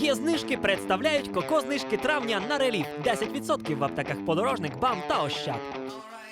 Є знижки представляють коко знижки травня на реліф. 10% в аптеках подорожник, бам та ощад.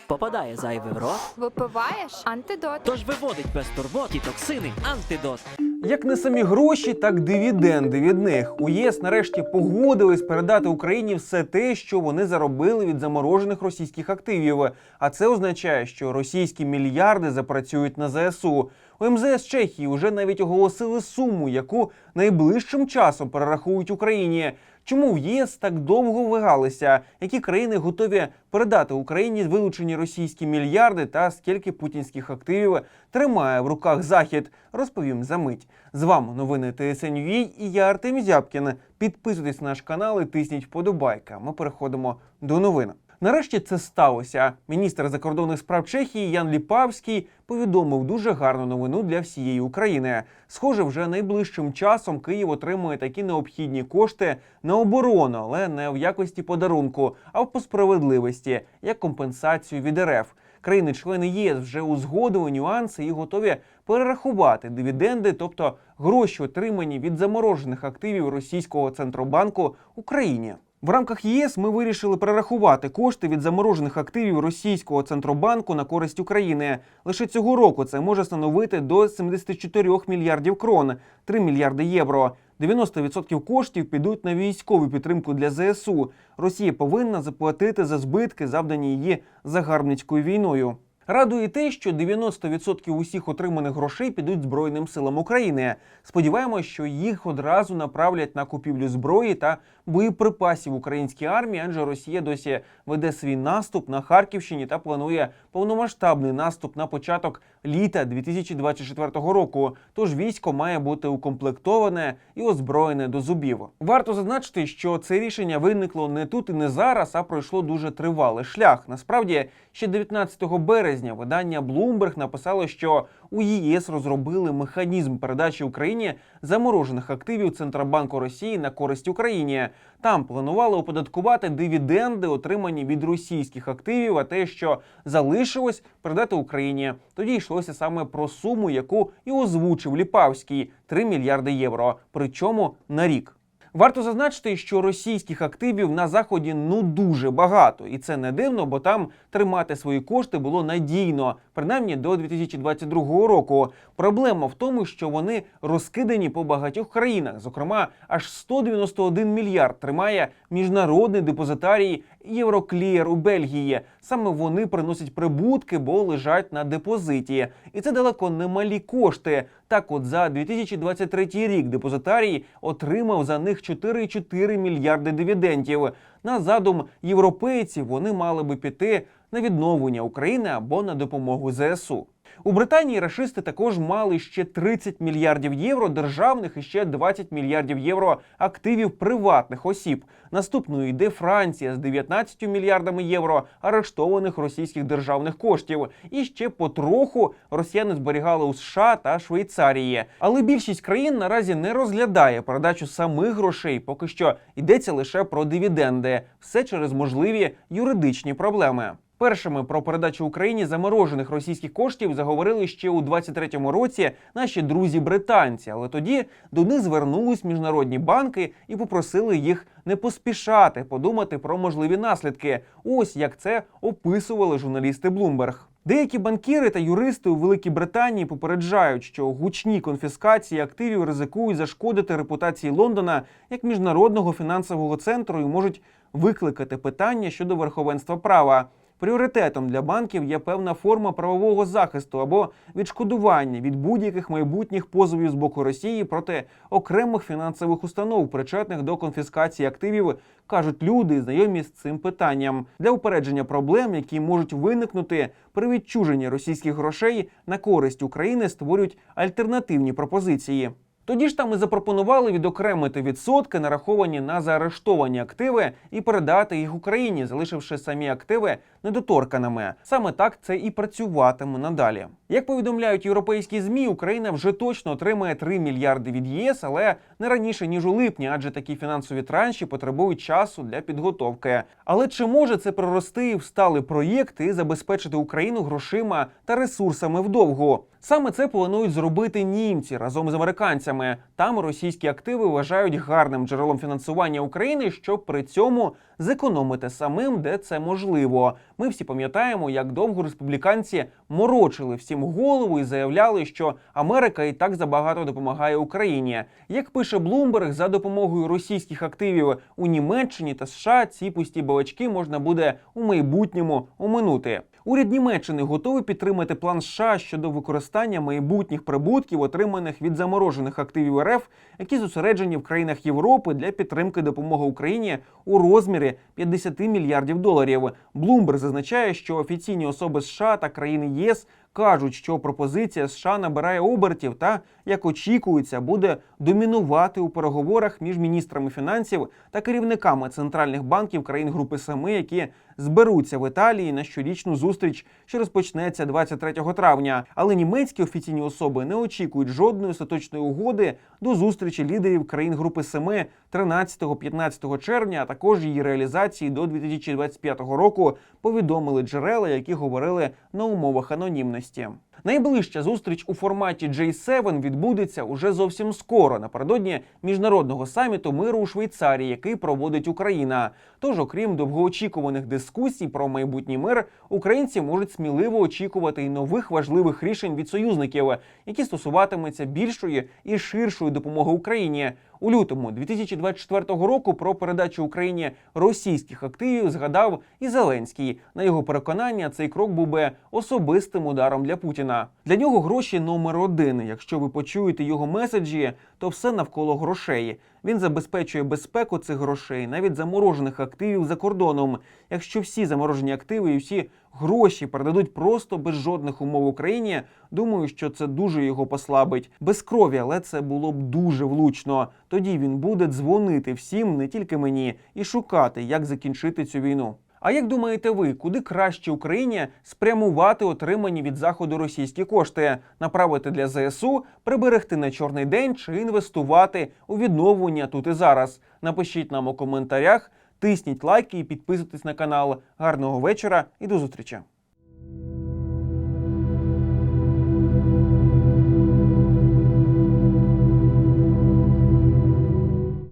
Попадає зайвий в рот, Випиваєш антидот. тож виводить без турбот і токсини антидот. Як не самі гроші, так дивіденди від них. У ЄС нарешті погодились передати Україні все те, що вони заробили від заморожених російських активів. А це означає, що російські мільярди запрацюють на ЗСУ. У МЗС Чехії вже навіть оголосили суму, яку найближчим часом перерахують Україні. Чому в ЄС так довго вигалися? Які країни готові передати Україні вилучені російські мільярди та скільки путінських активів тримає в руках Захід? Розповім за мить. З вами новини ТСНЮІ і я Артем Зябкін. Підписуйтесь на наш канал і тисніть вподобайка. Ми переходимо до новин. Нарешті це сталося. Міністр закордонних справ Чехії Ян Ліпавський повідомив дуже гарну новину для всієї України. Схоже, вже найближчим часом Київ отримує такі необхідні кошти на оборону, але не в якості подарунку, а в по справедливості як компенсацію від РФ. Країни-члени ЄС вже узгодили нюанси і готові перерахувати дивіденди, тобто гроші, отримані від заморожених активів російського центробанку Україні. В рамках ЄС ми вирішили перерахувати кошти від заморожених активів російського центробанку на користь України. Лише цього року це може становити до 74 мільярдів крон, 3 мільярди євро. 90% коштів підуть на військову підтримку для ЗСУ. Росія повинна заплатити за збитки, завдані її загарбницькою війною. Радує те, що 90% усіх отриманих грошей підуть Збройним силам України. Сподіваємось, що їх одразу направлять на купівлю зброї та боєприпасів українській армії, адже Росія досі веде свій наступ на Харківщині та планує повномасштабний наступ на початок літа 2024 року. Тож військо має бути укомплектоване і озброєне до зубів. Варто зазначити, що це рішення виникло не тут і не зараз, а пройшло дуже тривалий шлях. Насправді, ще 19 березня видання Bloomberg написало, що у ЄС розробили механізм передачі Україні заморожених активів Центробанку Росії на користь Україні. Там планували оподаткувати дивіденди, отримані від російських активів, а те, що залишилось, передати Україні. Тоді йшлося саме про суму, яку і озвучив Ліпавський 3 мільярди євро. Причому на рік. Варто зазначити, що російських активів на заході ну дуже багато, і це не дивно, бо там тримати свої кошти було надійно, принаймні до 2022 року. Проблема в тому, що вони розкидані по багатьох країнах. Зокрема, аж 191 мільярд тримає міжнародний депозитарій Євроклієр у Бельгії. Саме вони приносять прибутки, бо лежать на депозиті, і це далеко не малі кошти. Так, от за 2023 рік депозитарій отримав за них 4,4 мільярди дивідендів. На задум європейців вони мали би піти на відновлення України або на допомогу ЗСУ. У Британії рашисти також мали ще 30 мільярдів євро державних і ще 20 мільярдів євро активів приватних осіб. Наступною йде Франція з 19 мільярдами євро арештованих російських державних коштів. І ще потроху росіяни зберігали у США та Швейцарії. Але більшість країн наразі не розглядає передачу самих грошей. Поки що йдеться лише про дивіденди. Все через можливі юридичні проблеми. Першими про передачу Україні заморожених російських коштів заговорили ще у 23-му році наші друзі британці, але тоді до них звернулись міжнародні банки і попросили їх не поспішати подумати про можливі наслідки. Ось як це описували журналісти Bloomberg. Деякі банкіри та юристи у Великій Британії попереджають, що гучні конфіскації активів ризикують зашкодити репутації Лондона як міжнародного фінансового центру і можуть викликати питання щодо верховенства права. Пріоритетом для банків є певна форма правового захисту або відшкодування від будь-яких майбутніх позовів з боку Росії проти окремих фінансових установ, причетних до конфіскації активів, кажуть люди, знайомі з цим питанням для упередження проблем, які можуть виникнути при відчуженні російських грошей на користь України, створюють альтернативні пропозиції. Тоді ж там і запропонували відокремити відсотки, нараховані на заарештовані активи, і передати їх Україні, залишивши самі активи недоторканими. Саме так це і працюватиме надалі. Як повідомляють європейські змі, Україна вже точно отримає 3 мільярди від ЄС, але не раніше ніж у липні, адже такі фінансові транші потребують часу для підготовки. Але чи може це прорости в сталий проєкт і забезпечити Україну грошима та ресурсами вдовго? Саме це планують зробити німці разом з американцями. Там російські активи вважають гарним джерелом фінансування України, щоб при цьому зекономити самим, де це можливо. Ми всі пам'ятаємо, як довго республіканці морочили всім голову і заявляли, що Америка і так забагато допомагає Україні. Як пише Блумберг, за допомогою російських активів у Німеччині та США ці пусті балачки можна буде у майбутньому оминути. Уряд Німеччини готовий підтримати план США щодо використання майбутніх прибутків, отриманих від заморожених активів РФ, які зосереджені в країнах Європи для підтримки допомоги Україні у розмірі 50 мільярдів доларів. Блумберг зазначає, що офіційні особи США та країни ЄС кажуть, що пропозиція США набирає обертів та, як очікується, буде домінувати у переговорах між міністрами фінансів та керівниками центральних банків країн Групи Семи, які зберуться в Італії на щорічну зустріч, що розпочнеться 23 травня. Але німецькі офіційні особи не очікують жодної остаточної угоди до зустрічі лідерів країн Групи Семи 13-15 червня, а також її реалізації до 2025 року. Повідомили джерела, які говорили на умовах анонімності систем. Найближча зустріч у форматі J7 відбудеться уже зовсім скоро, напередодні міжнародного саміту миру у Швейцарії, який проводить Україна. Тож, окрім довгоочікуваних дискусій про майбутній мир, українці можуть сміливо очікувати й нових важливих рішень від союзників, які стосуватимуться більшої і ширшої допомоги Україні. У лютому 2024 року про передачу Україні російських активів згадав і Зеленський. На його переконання, цей крок був би особистим ударом для Путіна. Для нього гроші номер один. Якщо ви почуєте його меседжі, то все навколо грошей. Він забезпечує безпеку цих грошей, навіть заморожених активів за кордоном. Якщо всі заморожені активи і всі гроші передадуть просто без жодних умов Україні, думаю, що це дуже його послабить. Без крові, але це було б дуже влучно. Тоді він буде дзвонити всім, не тільки мені, і шукати, як закінчити цю війну. А як думаєте ви, куди краще Україні спрямувати отримані від заходу російські кошти, направити для ЗСУ, приберегти на чорний день чи інвестувати у відновлення тут і зараз? Напишіть нам у коментарях, тисніть лайки і підписуйтесь на канал. Гарного вечора і до зустрічі!